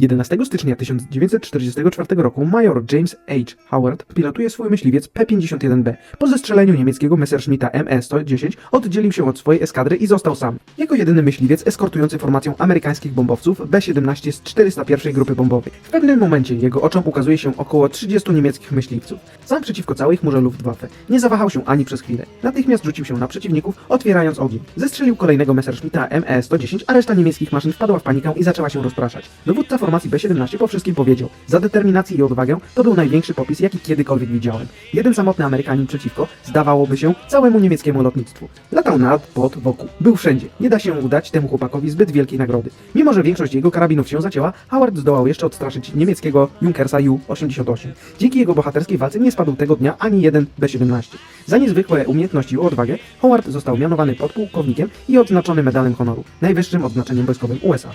11 stycznia 1944 roku major James H. Howard pilotuje swój myśliwiec P-51B. Po zestrzeleniu niemieckiego Messerschmitta ME-110 oddzielił się od swojej eskadry i został sam. Jako jedyny myśliwiec eskortujący formacją amerykańskich bombowców B-17 z 401 grupy bombowej. W pewnym momencie jego oczom ukazuje się około 30 niemieckich myśliwców. Sam przeciwko całej chmurze Luftwaffe. Nie zawahał się ani przez chwilę. Natychmiast rzucił się na przeciwników, otwierając ogień. Zestrzelił kolejnego Messerschmitta ME-110, a reszta niemieckich maszyn wpadła w panikę i zaczęła się rozpraszać. Dowódca formacji B-17 po wszystkim powiedział, za determinację i odwagę to był największy popis, jaki kiedykolwiek widziałem. Jeden samotny Amerykanin przeciwko, zdawałoby się, całemu niemieckiemu lotnictwu. Latał nad, pod, wokół. Był wszędzie. Nie da się udać temu chłopakowi zbyt wielkiej nagrody. Mimo, że większość jego karabinów się zacięła, Howard zdołał jeszcze odstraszyć niemieckiego Junkersa Ju-88. Dzięki jego bohaterskiej walce nie spadł tego dnia ani jeden B-17. Za niezwykłe umiejętności i odwagę Howard został mianowany podpułkownikiem i odznaczony medalem honoru, najwyższym odznaczeniem wojskowym USA.